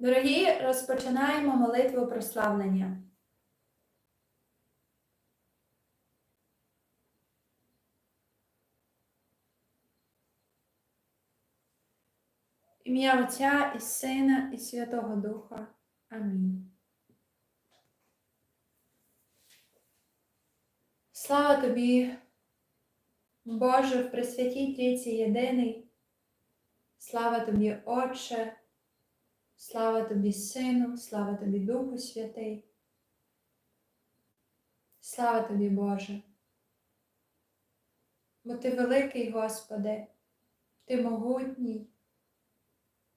Дорогі, розпочинаємо молитву прославлення. Ім'я Отця і Сина, і Святого Духа. Амінь. Слава тобі, Боже, в Пресвятій Трійці Єдиний. Слава тобі, Отче, слава тобі, Сину, слава тобі, Духу Святий. Слава тобі, Боже. Бо ти великий, Господи, ти могутній,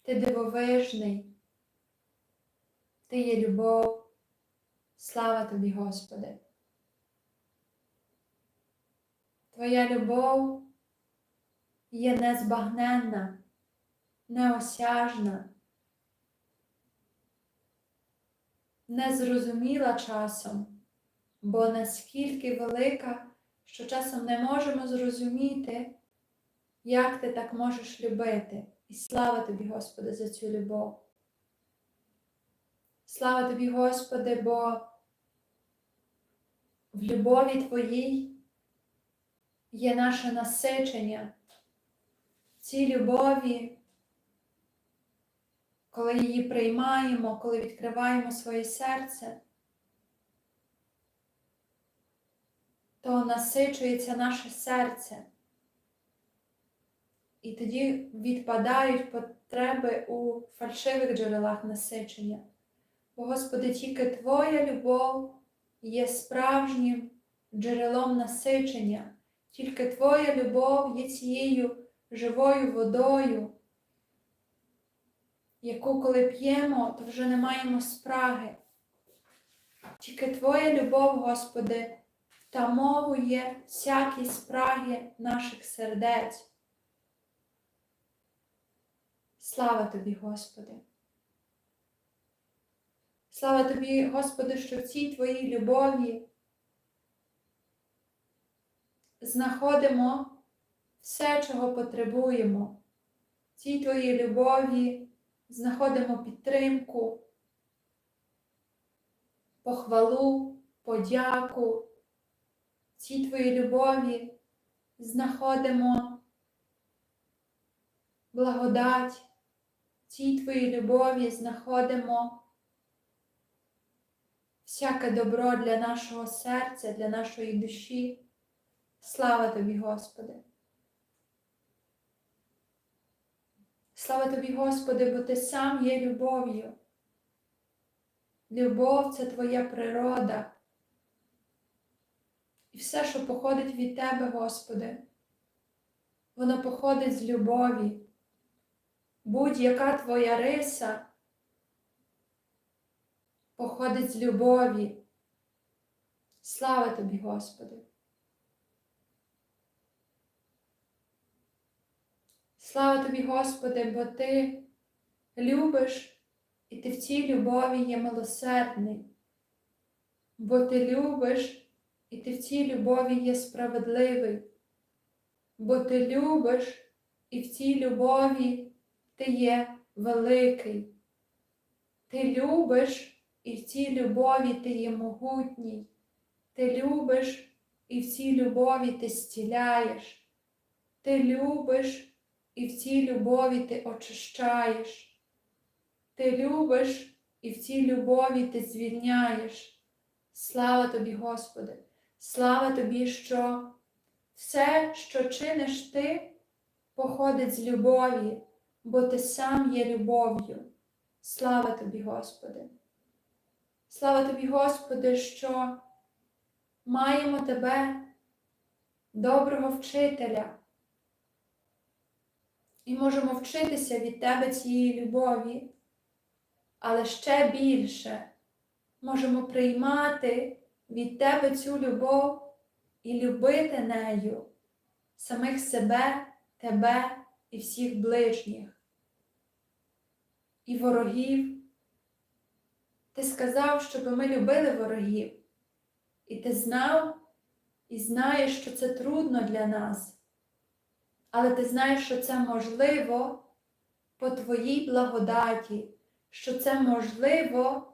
ти дивовижний, ти є любов. Слава тобі, Господи. Твоя любов є незбагненна, неосяжна, незрозуміла часом, бо наскільки велика, що часом не можемо зрозуміти, як ти так можеш любити. І слава тобі, Господи, за цю любов. Слава тобі, Господи, бо в любові Твоїй є наше насичення. В цій любові, коли її приймаємо, коли відкриваємо своє серце, то насичується наше серце. І тоді відпадають потреби у фальшивих джерелах насичення. Бо, Господи, тільки Твоя любов є справжнім джерелом насичення, тільки Твоя любов є цією живою водою, яку, коли п'ємо, то вже не маємо спраги. Тільки Твоя любов, Господи, втамовує всякі спраги наших сердець. Слава тобі, Господи! Слава тобі, Господи, що в цій Твоїй любові знаходимо все, чого потребуємо. В цій Твоїй любові знаходимо підтримку, похвалу, подяку. Цій Твоїй любові знаходимо благодать. Цій Твоїй любові знаходимо всяке добро для нашого серця, для нашої душі. Слава тобі, Господи! Слава тобі, Господи, бо Ти сам є любов'ю. Любов це Твоя природа. І все, що походить від Тебе, Господи, воно походить з любові. Будь-яка Твоя риса походить з любові. Слава тобі, Господи! Слава тобі, Господи, бо Ти любиш і Ти в цій любові є милосердний, бо Ти любиш і Ти в цій любові є справедливий, бо Ти любиш і в цій любові Ти є великий. Ти любиш і в цій любові Ти є могутній. Ти любиш і в цій любові Ти зціляєш. Ти любиш і в цій любові ти очищаєш. Ти любиш і в цій любові ти звільняєш. Слава тобі, Господи! Слава тобі, що все, що чиниш ти, походить з любові, бо ти сам є любов'ю. Слава тобі, Господи! Слава тобі, Господи, що маємо Тебе, доброго вчителя і можемо вчитися від Тебе цієї любові, але ще більше можемо приймати від Тебе цю любов і любити нею самих себе, Тебе і всіх ближніх, і ворогів. Ти сказав, щоб ми любили ворогів, і ти знав і знаєш, що це трудно для нас але ти знаєш, що це можливо по Твоїй благодаті, що це можливо,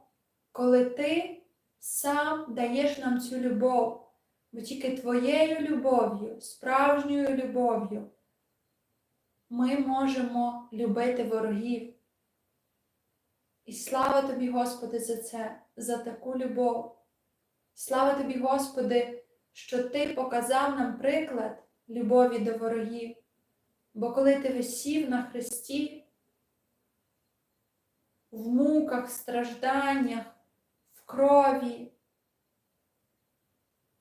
коли ти сам даєш нам цю любов. Бо тільки твоєю любов'ю, справжньою любов'ю, ми можемо любити ворогів. І слава тобі, Господи, за це, за таку любов. Слава тобі, Господи, що Ти показав нам приклад любові до ворогів. Бо коли ти висів на хресті, в муках, стражданнях, в крові,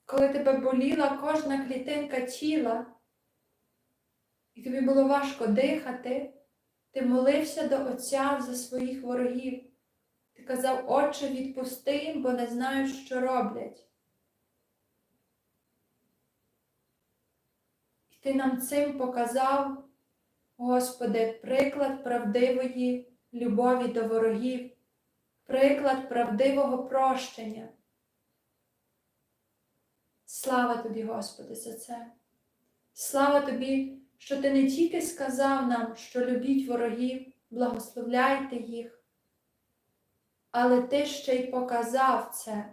коли тебе боліла кожна клітинка тіла, і тобі було важко дихати, ти молився до Отця за своїх ворогів. Ти казав, Отче, відпусти бо не знають, що роблять. Ти нам цим показав, Господи, приклад правдивої любові до ворогів, приклад правдивого прощення. Слава тобі, Господи, за це. Слава тобі, що ти не тільки сказав нам, що любіть ворогів, благословляйте їх, але ти ще й показав це.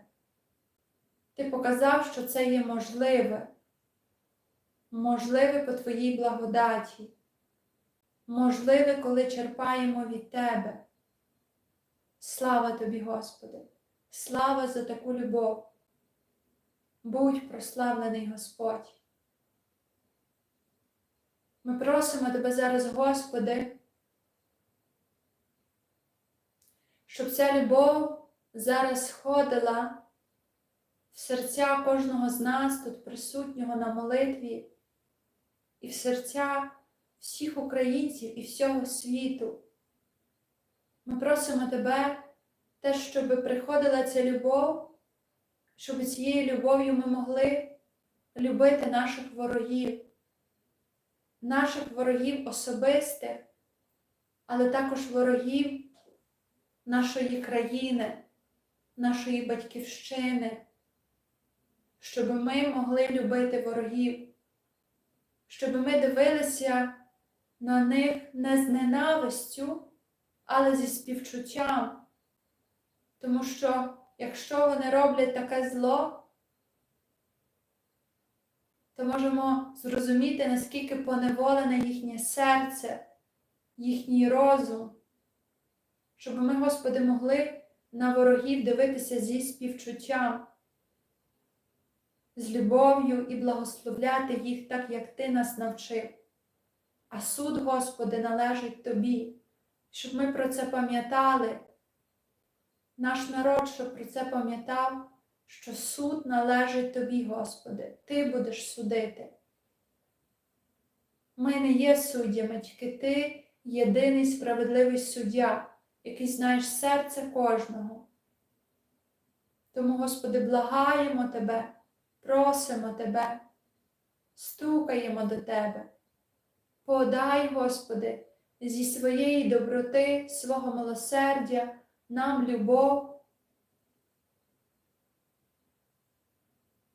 Ти показав, що це є можливе, можливе по Твоїй благодаті, можливе, коли черпаємо від Тебе. Слава тобі, Господи, слава за таку любов. Будь прославлений Господь. Ми просимо Тебе зараз, Господи, щоб ця любов зараз сходила в серця кожного з нас, тут присутнього на молитві, і в серця всіх українців і всього світу. Ми просимо Тебе, те, щоб приходила ця любов щоб цією любов'ю ми могли любити наших ворогів, наших ворогів особистих, але також ворогів нашої країни, нашої батьківщини, щоб ми могли любити ворогів, щоб ми дивилися на них не з ненавистю, але зі співчуттям, тому що якщо вони роблять таке зло, то можемо зрозуміти, наскільки поневолене їхнє серце, їхній розум, щоб ми, Господи, могли на ворогів дивитися зі співчуттям, з любов'ю і благословляти їх так, як Ти нас навчив. А суд, Господи, належить Тобі, щоб ми про це пам'ятали наш народ, щоб про це пам'ятав, що суд належить тобі, Господи, Ти будеш судити. Ми не є суддями, тільки Ти єдиний справедливий суддя, який знаєш серце кожного. Тому, Господи, благаємо Тебе, просимо Тебе, стукаємо до Тебе. Подай, Господи, зі своєї доброти, свого милосердя нам любов.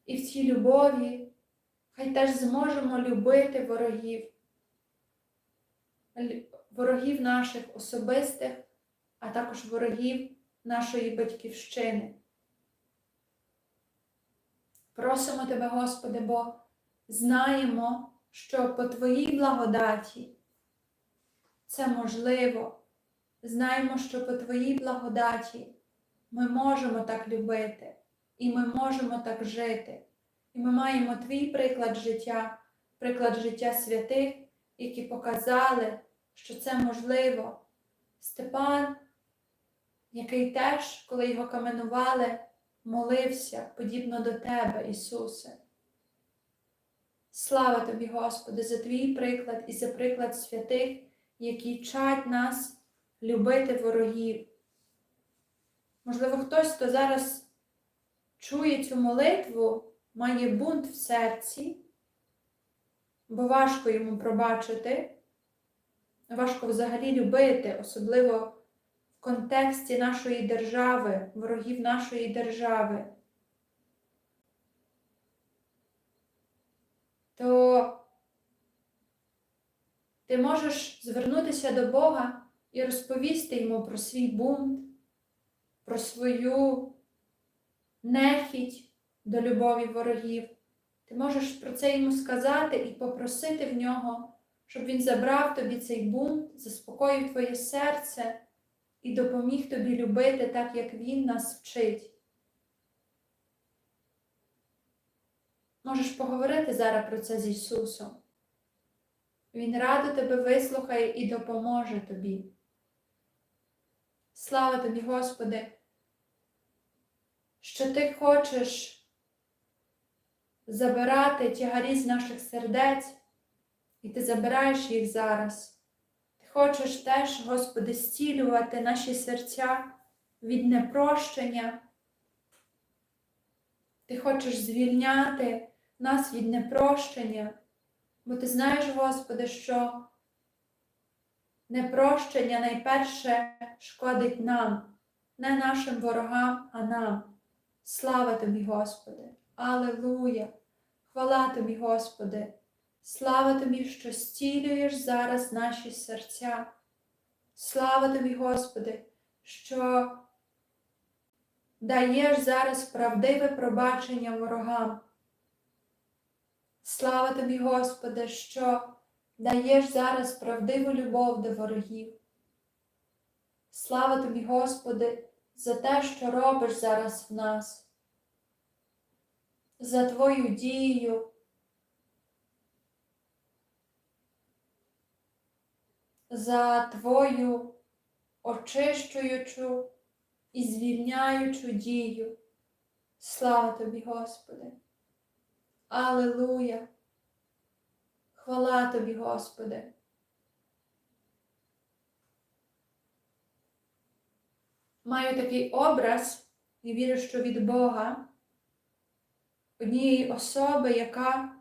І в цій любові хай теж зможемо любити ворогів, ворогів наших особистих, а також ворогів нашої батьківщини. Просимо Тебе, Господи, бо знаємо, що по Твоїй благодаті це можливо. Знаємо, що по Твоїй благодаті ми можемо так любити, і ми можемо так жити. І ми маємо Твій приклад життя, приклад життя святих, які показали, що це можливо. Степан, який теж, коли його каменували, молився подібно до Тебе, Ісусе. Слава тобі, Господи, за Твій приклад і за приклад святих, які вчать нас любити ворогів. Можливо, хтось, хто зараз чує цю молитву, має бунт в серці, бо важко йому пробачити, важко взагалі любити, особливо контексті нашої держави, ворогів нашої держави. То ти можеш звернутися до Бога і розповісти йому про свій бунт, про свою нехідь до любові ворогів. Ти можеш про це йому сказати і попросити в нього, щоб він забрав тобі цей бунт, заспокоїв твоє серце і допоміг тобі любити так, як Він нас вчить. Можеш поговорити зараз про це з Ісусом. Він радо тебе вислухає і допоможе тобі. Слава тобі, Господи, що Ти хочеш забирати тягарі з наших сердець, і Ти забираєш їх зараз. Хочеш теж, Господи, зцілювати наші серця від непрощення. Ти хочеш звільняти нас від непрощення, бо ти знаєш, Господи, що непрощення найперше шкодить нам, не нашим ворогам, а нам. Слава тобі, Господи! Аллилуйя! Хвала тобі, Господи! Слава тобі, що зцілюєш зараз наші серця. Слава тобі, Господи, що даєш зараз правдиве пробачення ворогам. Слава тобі, Господи, що даєш зараз правдиву любов до ворогів. Слава тобі, Господи, за те, що робиш зараз в нас, за Твою дію. За Твою очищуючу і звільняючу дію. Слава тобі, Господи! Аллилуйя! Хвала тобі, Господи! Маю такий образ і вірю, що від Бога, однієї особи, яка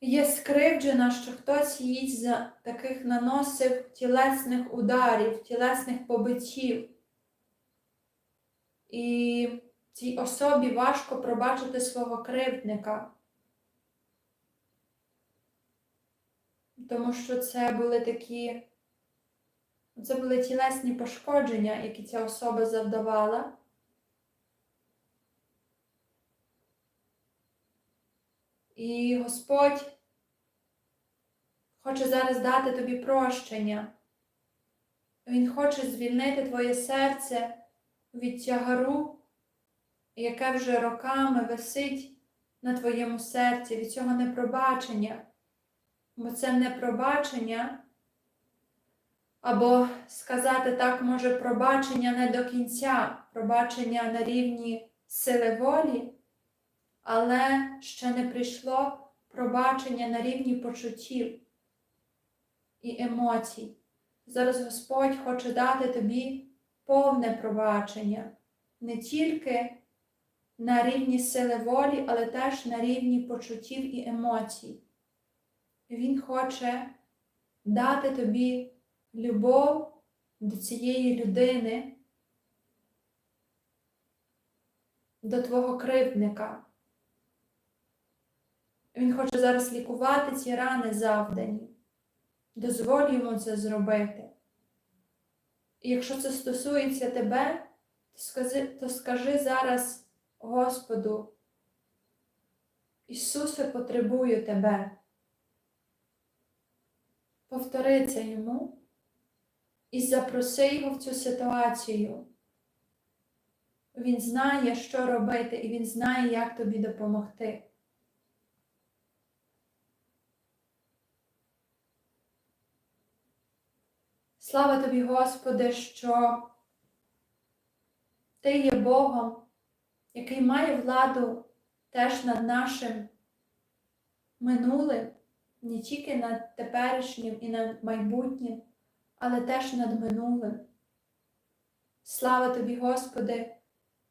є скривджена, що хтось їй за таких наносив тілесних ударів, тілесних побиттів. І цій особі важко пробачити свого кривдника, тому що це були такі, це були тілесні пошкодження, які ця особа завдавала. І Господь хоче зараз дати тобі прощення. Він хоче звільнити твоє серце від тягару, яке вже роками висить на твоєму серці, від цього непробачення. Бо це непробачення, або сказати так, може, пробачення не до кінця, пробачення на рівні сили волі але ще не прийшло пробачення на рівні почуттів і емоцій. Зараз Господь хоче дати тобі повне пробачення не тільки на рівні сили волі, але теж на рівні почуттів і емоцій. Він хоче дати тобі любов до цієї людини, до твого кривдника. Він хоче зараз лікувати ці рани завдані. Дозволь йому це зробити. І якщо це стосується тебе, то скажи, то скажи зараз Господу, Ісусе, потребую тебе. Повтори це йому і запроси його в цю ситуацію. Він знає, що робити, і він знає, як тобі допомогти. Слава тобі, Господи, що Ти є Богом, який має владу теж над нашим минулим, не тільки над теперішнім і над майбутнім, але теж над минулим. Слава тобі, Господи,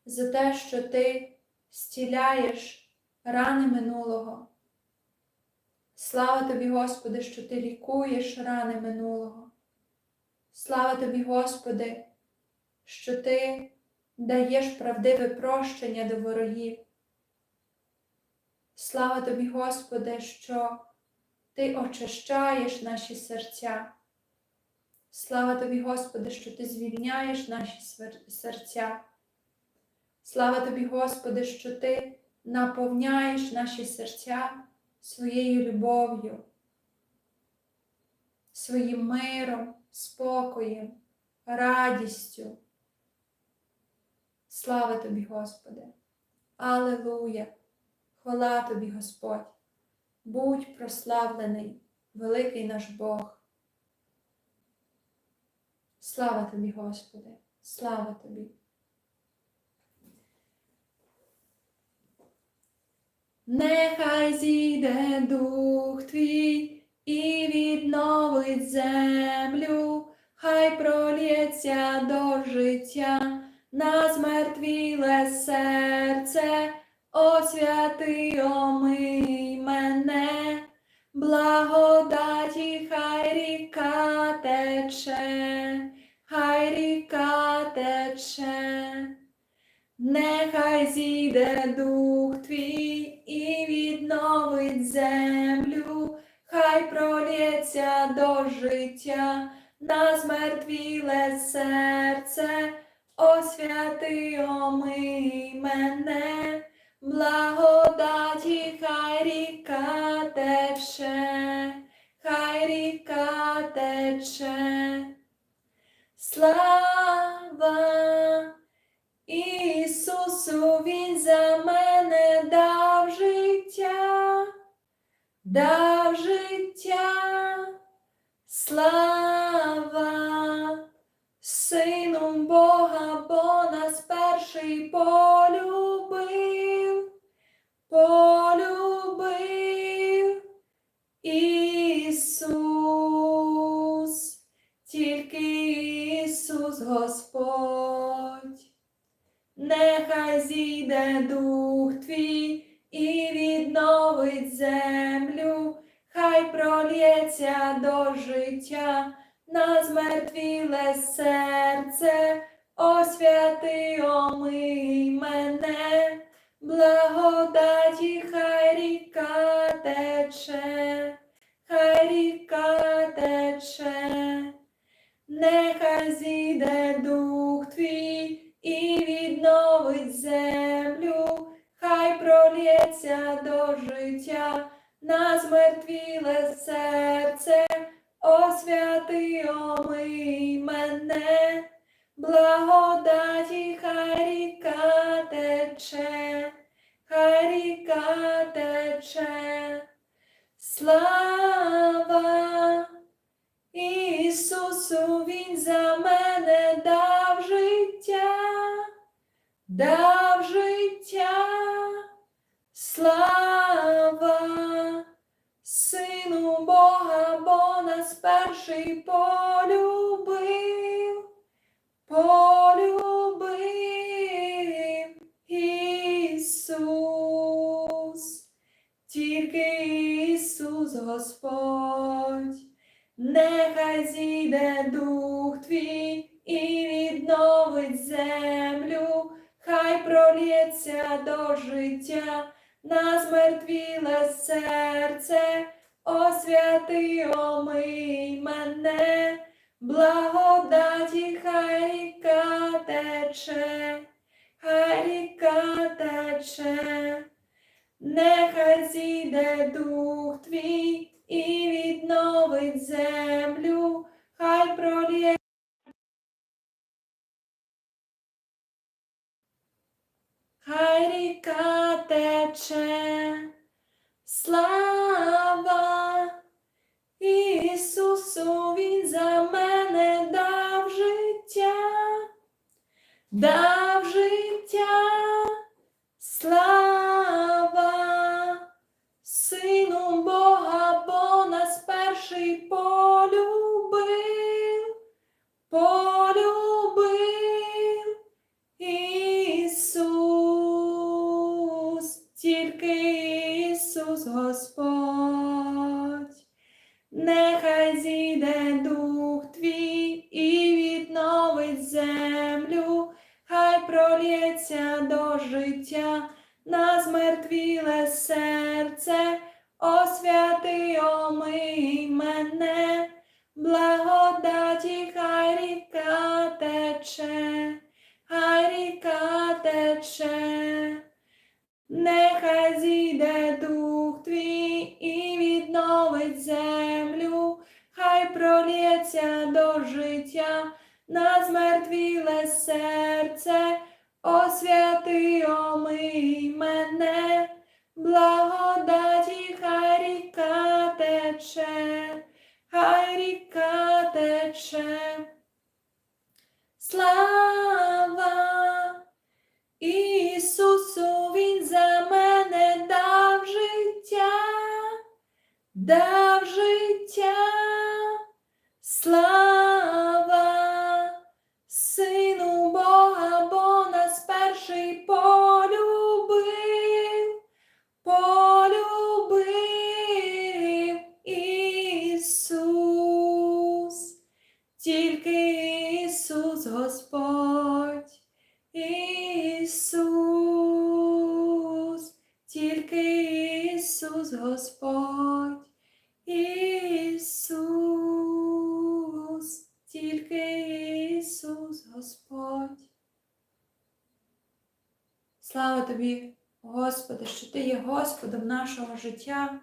за те, що Ти зціляєш рани минулого. Слава тобі, Господи, що Ти лікуєш рани минулого. Слава тобі, Господи, що Ти даєш правдиве прощення до ворогів. Слава тобі, Господи, що Ти очищаєш наші серця. Слава тобі, Господи, що ти звільняєш наші серця. Слава тобі, Господи, що ти наповняєш наші серця своєю любов'ю, своїм миром, спокоєм, радістю. Слава тобі, Господи! Алелуя! Хвала тобі, Господь! Будь прославлений, великий наш Бог. Слава тобі, Господи! Слава тобі! Нехай зійде дух твій і відновить землю, хай пролється до життя на змертвіле серце, освяти омий мене, благодаті хай ріка тече, хай ріка тече. Нехай зійде дух твій і відновить землю, хай пролється до життя на змертвіле серце, освяти омий мене, благодаті хай ріка тече, хай ріка тече. Слава Ісусу, Він за мене дав життя, дав слава Сину Бога, бо нас перший полюбив, полюбив Ісус, тільки Ісус Господь. Нехай зійде дух твій і відновить землю, хай пролється до життя на змертвіле серце, освяти омий мене, благодаті хай ріка тече, хай ріка тече, нехай зійде дух твій і відновить землю, хай пролється до життя на змертвіле серце, освяти омий мене, благодаті хай ріка тече, хай тече, слава Ісусу, Він за мене дав життя, дав життя, слава нас перший полюбив, полюбив Ісус, тільки Ісус Господь. Нехай зійде дух твій і відновить землю, хай пролється до життя. На змертвіле серце, освяти омий мене, благодаті хай ріка тече, хай ріка тече. Нехай зійде дух твій і відновить землю, хай пролє. Хай ріка тече, слава Ісусу, Він за мене дав життя, дав життя. Слава Сину Бога, бо нас перший полюбив, Ісус Господь. Нехай зійде дух твій і відновить землю, хай пролється до життя на змертвіле серце, освяти омий мене, благодаті тече, хай ріка тече, нехай зійде дух твій і відновить землю, хай пролється до життя на змертвіле серце, освяти, омий мене, благодаті, хай ріка тече, хай ріка тече. Слава Ісусу, дав життя, слава Господом нашого життя,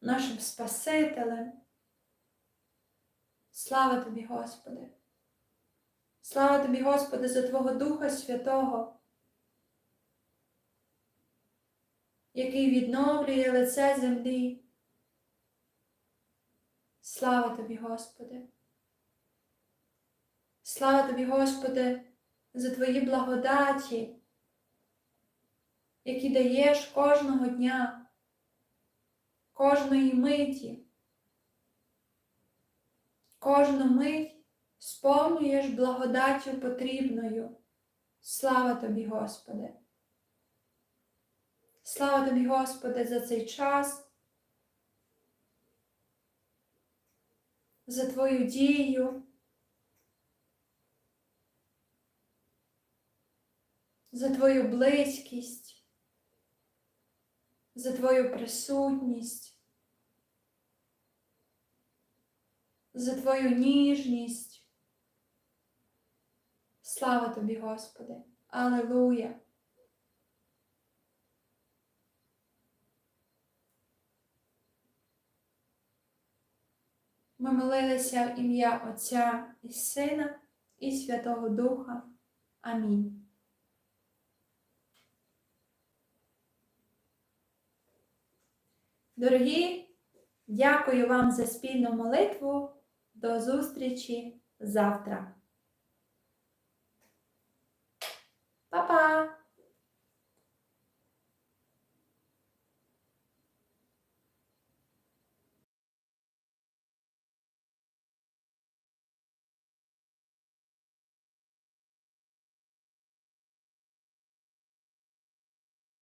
нашим Спасителем. Слава тобі, Господи. Слава тобі, Господи, за Твого Духа Святого, який відновлює лице землі. Слава тобі, Господи. Слава тобі, Господи, за Твої благодаті, які даєш кожного дня, кожної миті. Кожну мить сповнюєш благодаттю потрібною. Слава тобі, Господи. Слава тобі, Господи, за цей час, за Твою дію, за Твою близькість, за Твою присутність. за Твою ніжність. Слава тобі, Господи! Аллилуйя! Ми молилися в ім'я Отця і Сина і Святого Духа. Амінь. Дорогі, дякую вам за спільну молитву. До зустрічі завтра. Па-па!